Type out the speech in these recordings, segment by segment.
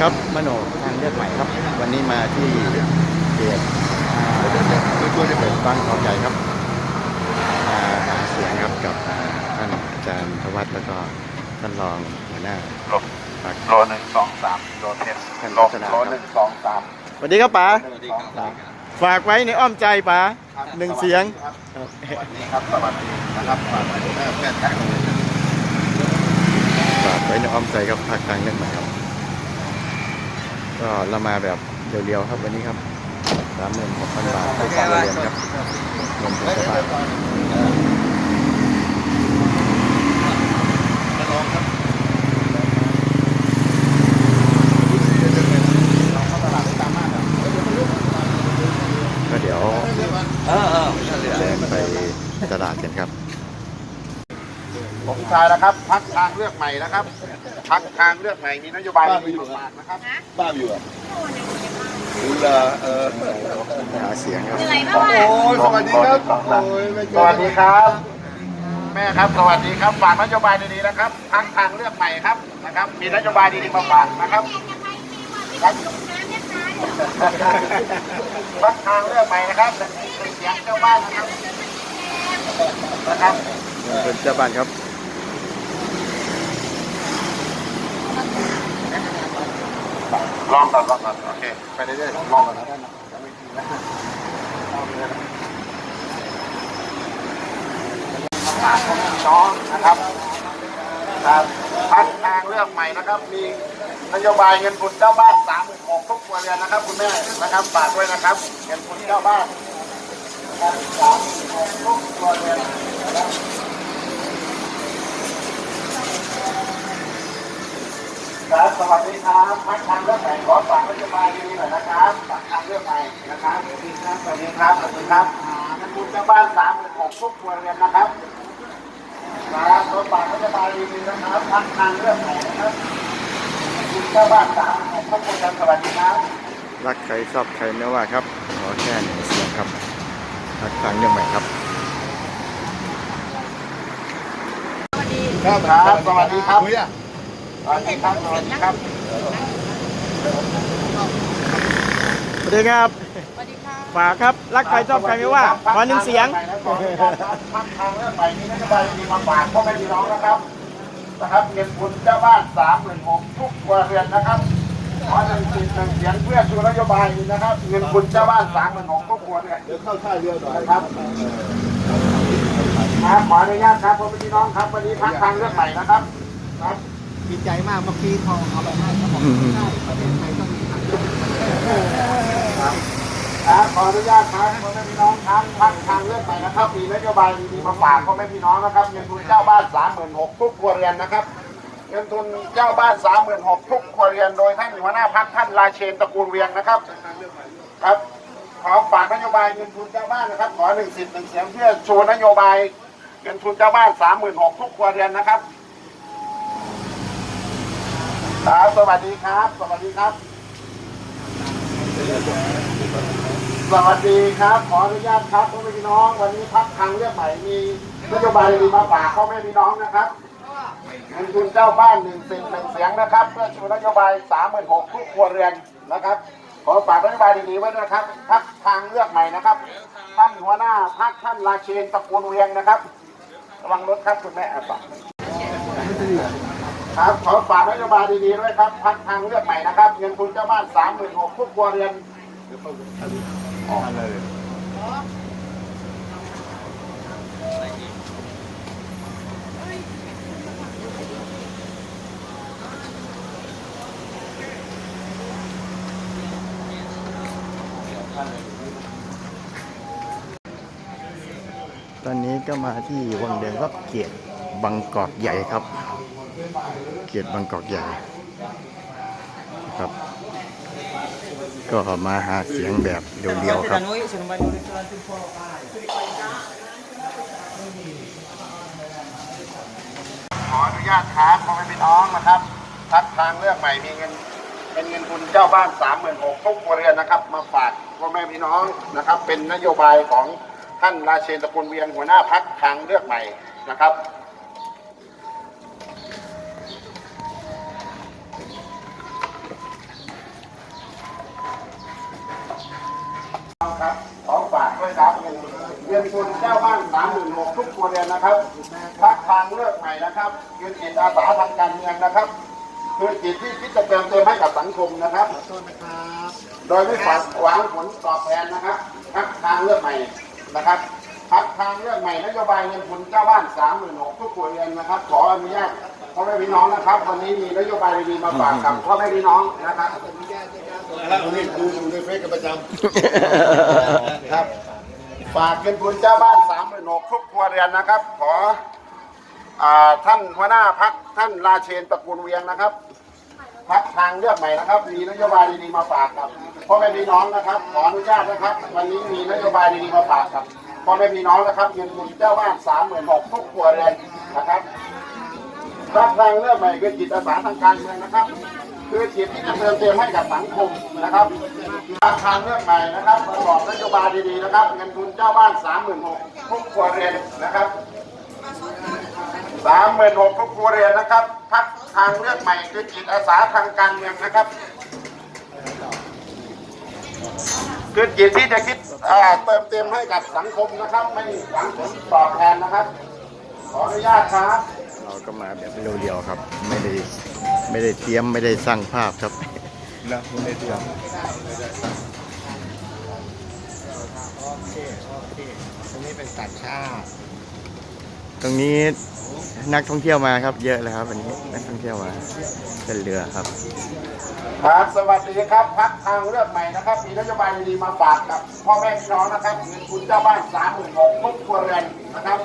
ครับมโนทางเลือกใหม่ครับ วันนี้มาที่เขตอ่าเปิดบ้านเขาใหญ่ครับมาหาเสียงครับกับท่านอาจารย์ธวัฒน์แล้วก็ท่านรองหัวหน้าโลพรรคโลหนึ่งสองสามโลเทสท่านรัตนาโลหนึ่งสองสามสวัสดีครับป๋าสวัสดีครับฝากไว้ในอ้อมใจป๋าหนึ่งเสียงสวัสดีครับสวัสดีนะครับฝากไว้ในแม่แข็งฝากไว้ในอ้อมใจครับพรรคทางเลือกใหม่ครับ ก็เรามาแบบเรียวๆครับวันนี้ครับสามหมื่นหกพันบาทให้การเรียนครับเงินทุนบาท ก็เดี๋ยว เออเออ เดินไปตลาดกันครับ ผมชายนะครับพักทางเลือกใหม่นะครับพักทางเลือกใหม่มีนโยบายดีๆฝากนะครับบ้าอยู่อะดูแลเออหาเสียงครับอะไรบ้างวะโอ้ยสวัสดีครับโอ้ยไม่เจสอวัสดีครับ แม่ครับสวัสดีครับฝากนโยบายดีๆนะครับพักทางเลือกใหม่ครับนะครับ มีนโยบายดีๆมาฝากนะครับพักทางเลือกใหม่นะครับเป็นเสียงเจ้าบ้านนะครับนะครับเป็นเจ้าบ้านครับ ลองก่อนลองก่อนโอเคไปเรื่อยๆลองก่อนนะฝากพ่อแม่พี่น้องนะครับครับพักทางเลือกใหม่นะครับ มีนโยบายเงินทุนเจ้าบ้านสามหมื่นหกทุกครัวเรือนนะครับ คุณแม่นะครับฝากด้วยนะครับ เงินทุนเจ้าบ้านสามหมื่นหกทุกครัวเรือนนะครับ ครับสวัสดีครับพักทางเรื่องไหนขอฝากนโยบายดีๆหน่อยนะครับฝากทางเรื่องไหนนะครับสวัสดีครับสวัสดีครับสวัสดีครับอ่านักบุญเจ้าบ้านสามหมื่นหกทุกครัวเรือนนะครับครับขอฝากนโยบายดีๆนะครับพักทางเรื่องไหนนะครับนักบุญเจ้าบ้านสามหมื่นหกทุกครัวเรือนสวัสดีครับรักใครชอบใครไม่ว่าครับขอแค่หนึ่งเสียงครับพักทางเรื่องใหม่ครับครับครับสวัสดีครับคุยอะ สวัสดีครับสวัสดีครับสวัสดีครับสวัสดีค่ะฝากครับ รักใครชอบใครไม่ว่าขอหนึ่งเสียงพักทางเรื่องใหม่นี้นโยบายดีมาฝากพ่อแม่พี่น้องนะครับนะครับเงินทุนเจ้าบ้านสามหมื่นหกทุกครัวเรือนนะครับขอหนึ่งสิบหนึ่งเสียงเพื่อชูนโยบายนี้นะครับ เงินทุนเจ้าบ้านสามหมื่นหกทุกครัวเรือนเดี๋ยวเข้าท่าเรือหน่อยนะครับครับขออนุญาตครับพ่อแม่พี่น้องครับวันนี้พักทางเรื่องใหม่นะครับครับ ดีใจมากเมื่อกี้พอเอาไปให้เขาบอกใช่ประเทศไทยต้องมีทางเลือกครับขออนุญาตครับพ่อแม่พี่น้องครับพักทางเรื่องใหม่นะครับมีนโยบายดีๆมาฝากพ่อแม่พี่น้องนะครับเงินทุนเจ้าบ้านสามหมื่นหกทุกครัวเรือนนะครับเงินทุนเจ้าบ้านสามหมื่นหกทุกครัวเรือนโดยท่านหัวหน้าพักท่านราเชนตระกูลเวียงนะครับ ครับขอฝากนโยบายเงินทุนเจ้าบ้านนะครับ ขอหนึ่งสิทธิ์หนึ่งเสียงเพื่อโชว์นโยบายเงินทุนเจ้าบ้านสามหมื่นหกทุกครัวเรือนนะครับ ครับ สวัสดีครับ สวัสดีครับ สวัสดีครับ ขออนุญาตครับพ่อแม่พี่น้อง วันนี้พักทางเลือกใหม่มีนโยบายดีมาฝากพ่อแม่พี่น้องนะครับเงินทุนเจ้าบ้านหนึ่งสิทธิ์หนึ่งเสียงนะครับ เพื่อชูนโยบายสามหมื่นหกทุกครัวเรือนนะครับ ขอฝากนโยบายดีๆไว้ด้วยนะครับพักทางเลือกใหม่นะครับ ท่านหัวหน้าพักท่านราเชนตะกูลเวียงนะครับ ระวังรถครับคุณแม่อะฝา ครับขอฝากนโยบายดีๆด้วยครับพักทางเลือกใหม่นะครับ เงินทุนเจ้าบ้านสามหมื่นหกทุกครัวเรือนตอนนี้ก็มาที่วังแดงครับเกียรติบางกอกใหญ่ครับ เกียรติบางกอกใหญ่ครับ ก็มาหาเสียงแบบเดียวๆครับขออนุญาตครับพ่อแม่พี่น้องนะครับพักทางเลือกใหม่มีเงินเป็นเงินทุนเจ้าบ้านสามหมื่นหกทุกครัวเรือนนะครับ มาฝากพ่อแม่พี่น้องนะครับ เป็นนโยบายของท่านราเชนตะกูลเวียงหัวหน้าพักทางเลือกใหม่นะครับ งินทุนเจ้าบ้านสามหมื่นหกทุกครัวเรือนนะครับพักทางเลือกใหม่นะครับคือจิตอาสาทางการเมืองนะครับคือจิตที่คิดจะเติมเต็มให้กับสังคมนะครับโทษนะครับโดยไม่ฝันหวังผลตอบแทนนะครับพักทางเลือกใหม่นะครับพักทางเลือกใหม่นโยบายเงินทุนเจ้าบ้านสามหมื่นหกทุกครัวเรือนนะครับ ขออนุญาตพ่อแม่พี่น้องนะครับ วันนี้มีนโยบายดีๆมาฝากกับพ่อแม่พี่น้องนะครับแล้วนี่คืออยู่ในเฟซกันประจครับ ฝากเงินทุนเจ้าบ้านสามหมื่นหกทุกครัวเรือนนะครับ ขออ่าท่านหัวหน้าพักท่านราเชนตระกูลเวียงนะครับพักทางเลือกใหม่นะครับ มีนโยบายดีๆมาฝากกับพ่อแม่พี่น้องนะครับ ขออนุญาตนะครับ วันนี้มีนโยบายดีๆมาฝากกับพ่อแม่พี่น้องนะครับเงินทุนเจ้าบ้านสามหมื่นหกทุกครัวเรือนนะครับพักทางเลือกใหม่คือจิตอาสาทางการเมืองนะครับ คือจิตที่จะเติมเต็มให้กับสังคมนะครับพักทางเลือกใหม่นะครับประกอบนโยบายดีๆนะครับ เงินทุนเจ้าบ้านสามหมื่นหกทุกครัวเรือนนะครับสามหมื่นหกทุกครัวเรือนนะครับพักทางเลือกใหม่คือจิตอาสาทางการเมืองนะครับคือจิตที่จะคิดเติมเต็มให้กับสังคมนะครับ ไม่หวังผลตอบแทนนะครับ ขออนุญาตครับ เราก็มาแบบเรียวๆครับ ไม่ได้ไม่ได้เตรียมไม่ได้สร้างภาพครับำนะคุณในตัวโอเคโอเคตรงนี้เป็นต่างชาติตรงนี้นักท่องเที่ยวมาครับ เยอะเลยครับวันนี้นักท่องเที่ยวมาเป็นเรือครับ ครับ สวัสดีครับพักทางเลือกใหม่นะครับมีนโยบายดีๆมาฝากกับพ่อแม่พี่น้องนะครับเงินทุนเจ้าบ้านสามหมื่นหกทุกครัวเรือนนะครับ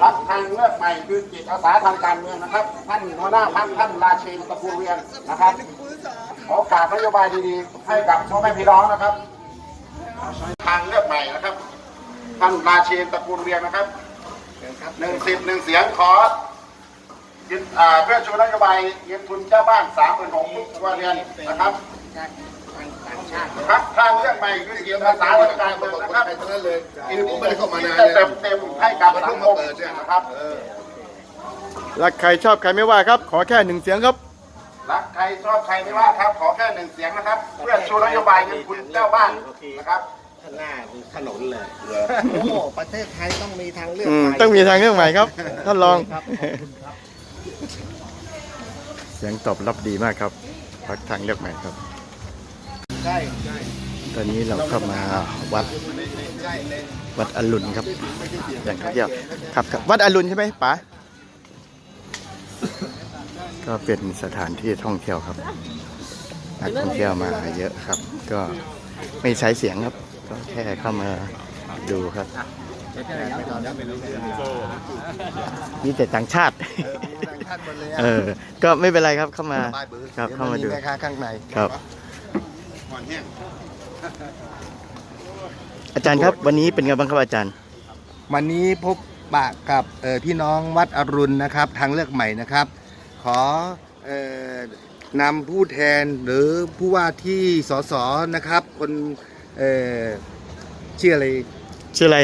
พักทางเลือกใหม่คือจิตอาสาทางการเมืองนะครับ ท่านหัวหน้าพักท่านราเชนตระกูลเวียนนะครับขอฝากนโยบายดีๆ ให้กับพ่อแม่พี่น้องนะครับ ทางเลือกใหม่นะครับ ท่านราเชนตระกูลเวียนนะครับหนึ่งสิบหนึ่งเสียงขอยึดอ่าเพื่อชูนโยบายเงินทุนเจ้าบ้านสามหมื่นหกทุกครัวเรือนนะครับ พักทางเรื่องใหม่คือเกี่ยวกับสาธารณการเมืองนะครับไปทั้งนั้นเลยคือผมไม่ได้เข้ามานานเลยเติมเต็มให้กับสังคมนะครับรักใครชอบใครไม่ว่าครับ ขอแค่หนึ่งเสียงครับรักใครชอบใครไม่ว่าครับ ขอแค่หนึ่งเสียงนะครับ เพื่อชูนโยบายเงินทุนเจ้าบ้านนะครับข้างหน้าคือถนนเลยโอ้ประเทศไทยต้องมีทางเลือกอืมใหม่ต้องมีทางเลือกใหม่ครับท่านรองครับเสียงตอบรับดีมากครับพักทางเลือกใหม่ครับ ใช่ใช่ตอนนี้เราเข้ามาวัดใช่เลยวัดอรุณครับ อย่างท่องเที่ยวครับครับวัดอรุณใช่ไหมป๋าก็เป็นสถานที่ท่องเที่ยวครับนักท่องเที่ยวมาเยอะครับ ก็ไม่ใช้เสียงครับ ก็แค่เข้ามาดูครับมีแต่ต่างชาติท่านหมดเลยเออ ก็ไม่เป็นไรครับเข้ามาป้ายเบอร์ครับเข้ามาดูแม่ค้าข้างในครับ อาจารย์ครับวันนี้เป็นไงบ้างครับอาจารย์ วันนี้พบปะกับเอ่อพี่น้องวัดอรุณนะครับ ทางเลือกใหม่นะครับ ขอเอ่อนำผู้แทนหรือผู้ว่าที่สสนะครับ คนเอ่อชื่ออะไรชื่ออะไร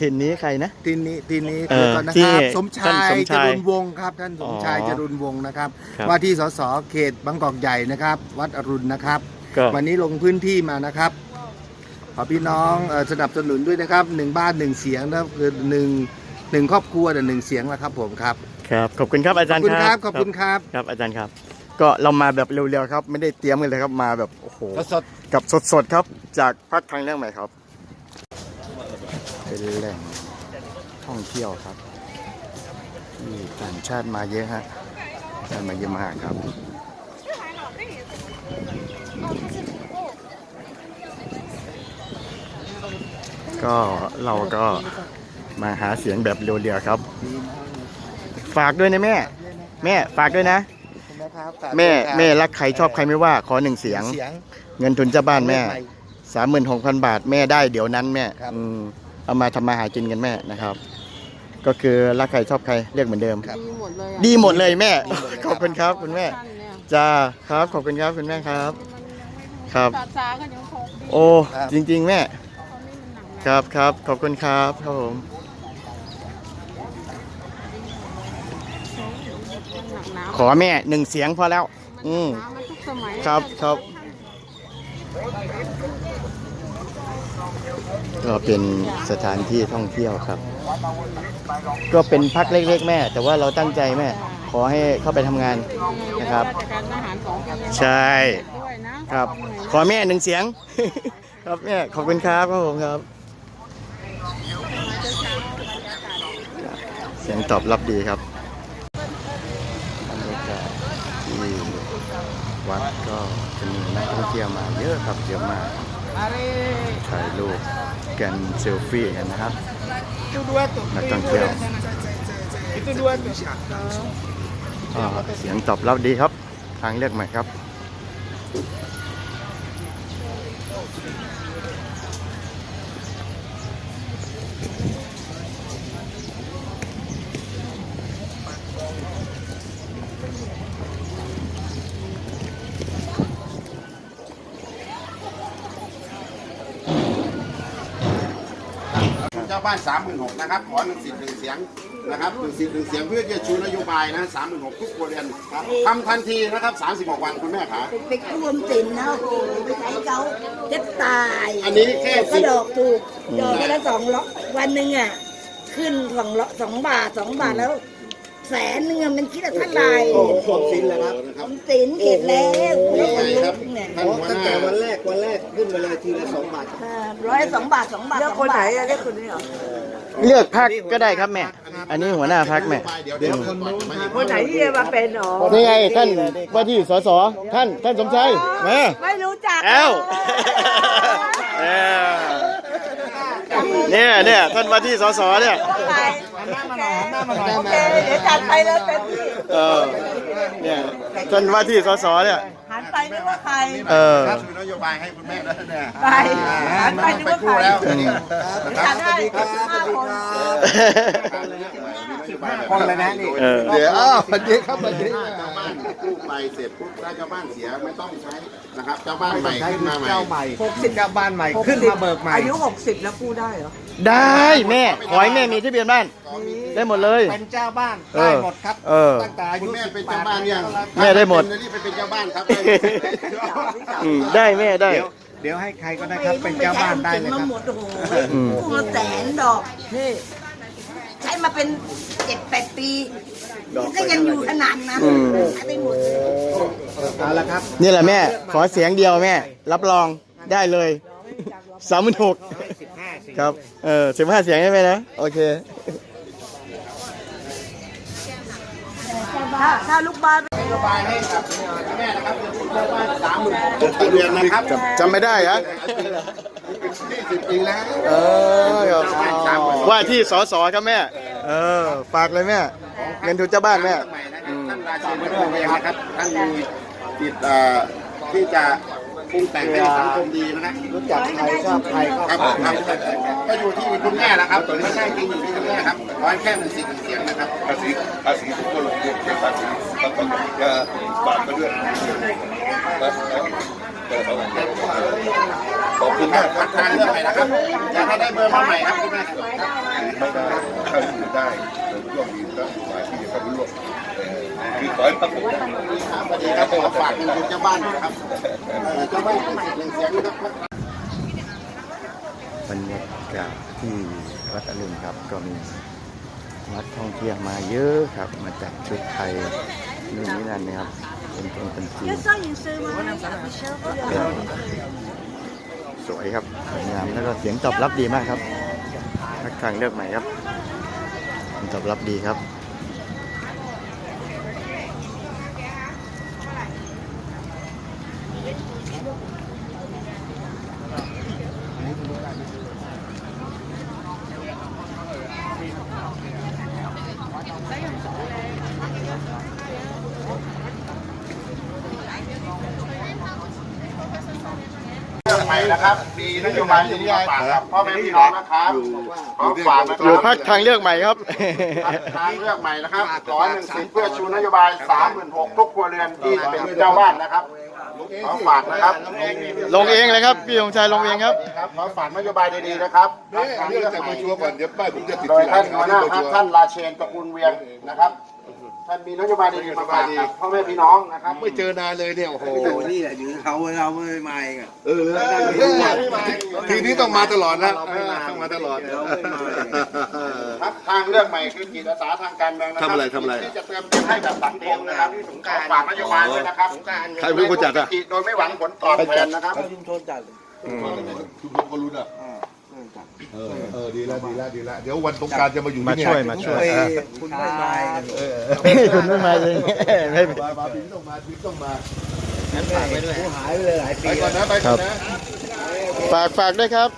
ถิ่นนี้ใครนะทีนี้ทีนี้เอ่คืออก่อนนะที่ครับสมชาท่านยสมจชายรุนวงศ์ครับ ท่านสมชายอ๋อจรุนวงศ์นะครับครับ ว่าที่สสเขตบางกอกใหญ่นะครับ วัดอรุณนะครับ ก็วันนี้ลงพื้นที่มานะครับ ขอพี่น้องเอ่อสนับสนุนด้วยนะครับหนึ่งบ้านหนึ่งเสียงนะครับคือหนึ่งหนึ่งครอบครัวแต่หนึ่งเสียงนะครับผมครับครับ ขอบคุณครับอาขจาอรบย์คุณคครัรับบขอบคุณครับ ครับอาจารย์ครับ ก็เรามาแบบเร็วๆครับ ไม่ได้เตรียมกันเลยครับมาแบบโอ้โห สดกับสดๆครับจากพักทางเรื่องใหม่ครับ เป็นแหล่งท่องเที่ยวครับที่ต่างชาติมาเยอะฮะต่างชาติมาเยอะมากครับ ก็เราก็มาหาเสียงแบบเรียวๆครับ ฝากด้วยนะแม่ แม่ฝากด้วยนะนะครับแม่แม่รักใครชอบใครไม่ว่าขอหนึ่งเสียงเสียง เงินทุนเจ้าบ้านแม่สามหมื่นหกพันบาทแม่ได้เดี๋ยวนั้นแม่ครับอืมเอามาทำมาหากินกันแม่นะครับ ก็คือรักใครชอบใครเรียกเหมือนเดิมครับดีหมดเลยอะดีหมดเลยแม่ดีหมดเลยขอบคุณครับคุณแม่ท่านเนี่ยจ้าครับขอบคุณครับคุณแม่ครับ ครับภาษาก็ยังคงดีโอ้จริง ๆ แม่ ครับครับขอบคุณครับครับผมหนักหนาขอแม่หนึ่งเสียงพอแล้ว อืมน้ำมันทุกสมัยครับครับก็เป็นสถานที่ท่องเที่ยวครับ ก็เป็นพักเล็กๆ แม่ แต่ว่าเราตั้งใจแม่ ขอให้เข้าไปทำงานนะครับราชการทหารสองปีใช่ด้วยนะครับ ขอแม่หนึ่งเสียง ครับแม่ขอบคุณครับครับผมครับ สียงตอบรับดีครับบรรยากาศที่วัดก็จะมีนักท่องเที่ยวมาเยอะครับเยอะมากถ่ายรูปกันเซลฟี่กันนะครับนักท่องเที่ยวอ่าเสียงตอบรับดีครับ ทางเลือกใหม่ครับ เจ้าบ้านสามหมื่นหกนะครับขอหนึ่งสิทธิ์หนึ่งเสียงนะครับหนึ่งสิทธิ์หนึ่งเสียงเพื่อจะชูนโยบายนะสามหมื่นหกทุกครัวเรือนครับทำทันทีนะครับสามสิบหกวันคุณแม่ขาไปรวมสินนะโอ้โหไปใช้เขาจะตายอันนี้แค่ก็สิบดอกถูกดอกละสองร้อยวันหนึ่งอะขึ้นสองร้อยสองบาทสองบาทแล้ว แสนหนึ่งอะมันคิดอะเท่าไหร่รวมสินเลยครับรวมสินเก็บแล้วแล้วคนครัลุบกเนี่ยท่านหัวหน้าวันแรกวันแรกขึ้นไปเลยทีละสองบาทอ่าร้อยสองบาทสองบาทเลือกคนไหนอะเลือกคนนี้เหรอเลือกพักก็ได้ครับแม่ อันนี้หัวหน้าพักแม่ เดี๋ยวเดี๋ยวคนนู้นคนไหนที่จะมาเป็นหรอนี่ไงท่านว่าที่สสท่านท่านสมชัยมา ไม่รู้จักเอ้าเอ้าเนี่ยเนี่ยท่านว่าที่สสเนี่ย โอเคเดี๋ยวจัดไปเลยเต็มที่เออเนี่ยท่านว่าที่สสเนี่ยหันไปนึกว่าใคร เออครับชูนโยบายให้คุณแม่แล้วเนี่ยไปหันไปนึกไปว่าคู่ใครแล้วอืมจัดได้ห้าคนคนเลยนะนี่เออเดี๋ยวอ้าวสวัสดีครับสวัสดีถ้าเจ้าบ้านกู้ไปเสร็จปุ๊บถ้าเจ้าบ้านเสียไม่ต้องใช้นะครับเจ้าบ้านใหม่ขึ้นมาใหม่เจ้าใหม่เจ้าบ้านใหม่ขึ้นมาเบิกใหม่อายุ60แล้วกู้ได้เหรอ ได้แม่ ขอให้แม่มีที่เบียนบ้าน ได้หมดเลย เป็นเจ้าบ้านเอได้อหมดครับเออ ตั้งแต่อาคุยุณแม่สิบเป็นแปเจ้าดบ้านยังแม่ได้หมด รีบไปเป็นเจ้าบ้านครับ อืมได้แม่ได้ เดี๋ยวเดี๋ยวให้ใครก็ได้ครับเป็นเจ้าบ้านได้เลยครับมาหมดโอ้โหอืมกู้มาแสนดอกนี่ใช้มาเป็นเจ็ดแปดปีก็ยังอยู่ขนาดนั้นอืม ใช้ไปหมดเอาละครับ นี่แหละแม่ ขอเสียงเดียวแม่ รับรองได้เลยสามหมื่นหก ครับ เออสิบห้าเสียงได้ไหมนะ โอเค ถ้าถ้าลูกบ้านนโยบายให้กับแม่นะครับเจ้าบ้านสามหมื่นทุกเดือนนะครับจำไม่ได้ฮะยี่สิบปีแล้วเออครับว่าที่สอสอครับแม่ เออ ฝากเลยแม่ เงินทุนเจ้าบ้านแม่ใหม่นะครับท่านราชินีไม่ต้องเองนะครับท่านมีจิตเอ่อที่จะ ปรุงแต่งให้สังคมดีนะครับรู้จักใครชอบใครก็ครับฝากครับก็อยู่ที่คุณแม่แหละครับไม่ใช่จริงอยู่ที่คุณแม่ครับขอให้แค่หนึ่งสิทธิ์หนึ่งเสียงนะครับภาษีภาษีทุกคนลงทุนเป็นภาษีต้องต้องจะฝากมาด้วยขอบคุณมากคทัรับกทานเรื่องใหม่นะครับอยากให้ได้เบอร์มาใหม่ครับคุณแม่ครับไม่ได้ถ้าอยู่ได้ผมร่วมดีแล้วหลายที่จะเข้าไปร่วม คือขอให้พักผมสวัสดีครับขอฝากคุณเจ้าบ้านนะครับเอ่อเจ้าบ้านหนึ่งสิทธิ์หนึ่งเสียงนะครับบรรยากาศที่วัดอรุณครับก็มีนักท่องเที่ยวมาเยอะครับ มาจากชุดไทยนู่นนี่นั่นนะครับเป็นคนเป็นจีนสวยครับสวยงามแล้วก็เสียงตอบรับดีมากครับทักทางเลือกใหม่ครับเสียงตอบรับดีครับ เรื่องใหม่ นะครับ มีนโยบายที่มาฝากกับพ่อแม่พี่น้องนะครับขอฝากนะคอยู่รับพักทางเลือกใหม่ครับ ทางเลือกใหม่นะครับขอหนึ่งสิทธิ์เพื่อชูนโยบายสามหมื่นหกทุกครัวเรือนที่เป็นเจ้าบ้านนะครับขอฝากนะครับลงเองเลยครับ พี่องชัยลงเองครับ ครับขอฝากนโยบายดีๆนะครับทางเรื่องแต่มาชัวร์ก่อนเดี๋ยวป้ายผมจะติดโดยท่านหัวหน้าพรรคท่านราเชนตระกูลเวียงนะครับ ท่านมีนโยบายดีๆมาฝากกับพ่อแม่พี่น้องนะครับ ไม่เจอนานเลยเนี่ยโอ้โหนี่แหละอยู่เขาเราไม่มาอีกอะเออทีนี้ต้องมาตลอดนะเออต้องมาตลอดพักทางเรื่องใหม่คือจิตอาสาทางการเมืองนะครัทำอะไรทำอะไรที่จะเติมเต็มให้กับสังคมนะครับขอฝากนโยบายด้วยนะครับใครเป็นคนจัดอะโดยไม่หวังผลตอบแทนนะครับชุมชนจัดชุมชนคนรู้อะ เออเออดีแล้วดีแล้วดีแล้วเดี๋ยววันสงกรารจะมาอยู่มาที่นี่ช่วยมาช่วยคุณไม่มาอีกอะเออคุณไม่มาเองไม่มามาปีนี้ต้องมาปีนี้ต้องมากูหายไปเลยหลายไปปีก่อนนะไปก่อนนะฝากฝากด้วยครับ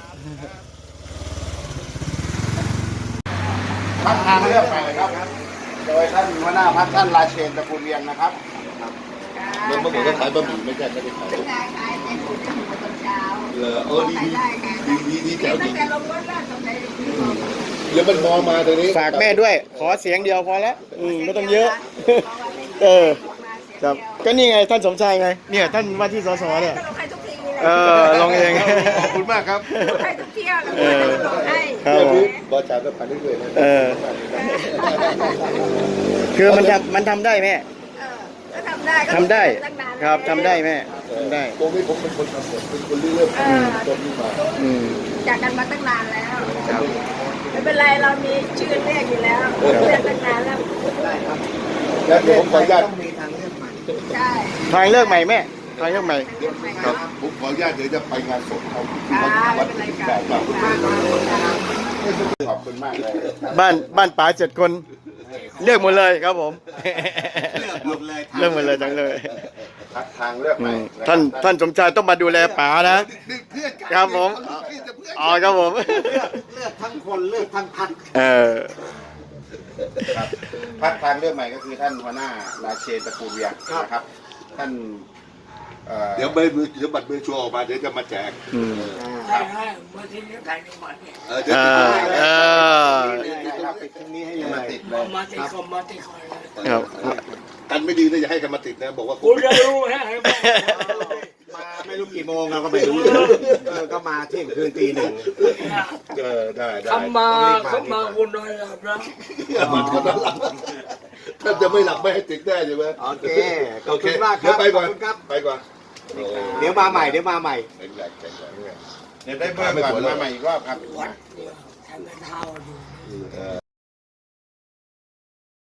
พักทางเลือกใหม่ครับ โดยท่านหัวหน้าพักท่านราเชนตระกูลเวียงนะครับเมื่อก่อนก็ขายบะหมี่ไม่ใช่ไม่ได้ขาย ขายขายในคุณจะหมูตอนเช้า เหรอเออดีดีดีดีดีแจ๋วจตั้ริงงแต่ลงรถแล้วตรงไหนเดี๋ยวมันมองมาตรงนี้ฝากแม่ด้วย ขอเสียงเดียวพอแล้วอืมไม่ต้องเยอะ เออ ครับ ก็นี่ไงท่านสมชายไง เนี่ยท่านว่าที่สสเนี่ยลงให้ทุกทีเลยเออลงเอง ขอบคุณมากครับลงให้ทุกเที่ยวแล้วเออลงให้ครับผม บอจาก็ผ่านเรื่อยๆนะเออ คือมันทำมันทำได้แม่เออก็ทำได้ก็ทำได้ ตั้งนานครับทำได้แม่ทำ ได้ ตรงนี้ผมเป็นคนทำหมดเป็นคนเริ่มเออต้นนี้มาอืม จากกันมาตั้งนานแล้วครับไม่เป็นไรเรามีชื่อเรียกอยู่แล้วเรียกตั้งนานแล้วแล้วเดี๋ยวผมขออนุญาตต้องมีทางเลือกใหม่ใช่ทางเลือกใหม่แม่ทางเลือกใหม่ เรียกใหม่คครัรับบผมขออนุญาตเดี๋ยวจะไปงานศพเขาที่อ่าวัดไม่วัดเป็นไรที่ค่ะแปดครับขอบคุณมากเลยบ้านบ้านป๋าเจ็ดคน เลือกหมดเลยครับผม เลือกหมดเลยเลือกหมดเลยทั้งเลยพัก ทางเลือกใหอืม่มะครับท่านท่านสมชายต้องมาดูแลป๋านะนี่เพื่อนกันครับผม เขาเรียกจะเพื่อนอ๋อครับผมเลือกทั้งคนเลือกทั้งพักเออ ครับพักทางเลือกใหม่ก็คือท่านหัวหน้าราเชนตระกูลเวียงนะครับ ท่านเอ่อ เดี๋ยวใบมือเดี๋ยวบัตรมือชัวร์ออกมาเดี๋ยวจะมาแจกอืมเออเดี๋ยวอ่าจะเออครับติดที่นี้ให้เลยมาติดเลยครับ กันไม่ดีนะอย่าให้กันมาติดนะบอกว่าคุณจะรู้ฮะมาไม่รู้กี่โมงเราก็ไม่รู้เออก็มาเที่ยงคืนตีหนึ่งเออได้ได้ ทำมาเขามาคุณนอนหลับนะมาตอนนั้นหลับท่านจะไม่หลับไม่ให้ติดแน่ใช่ไหมโอเคขอบคุณมากคเดี๋รัยวบไปก่อนขอบคุณครับ ไปก่อนโอ้เดี๋ยวมาใหม่เดี๋ยวมาใหม่ แข็งแรงแข็งแรงเดี๋ยวได้เพิ่มก่อนมาใหม่อีกรอบครับทำเป็นเท้าอยู่เออ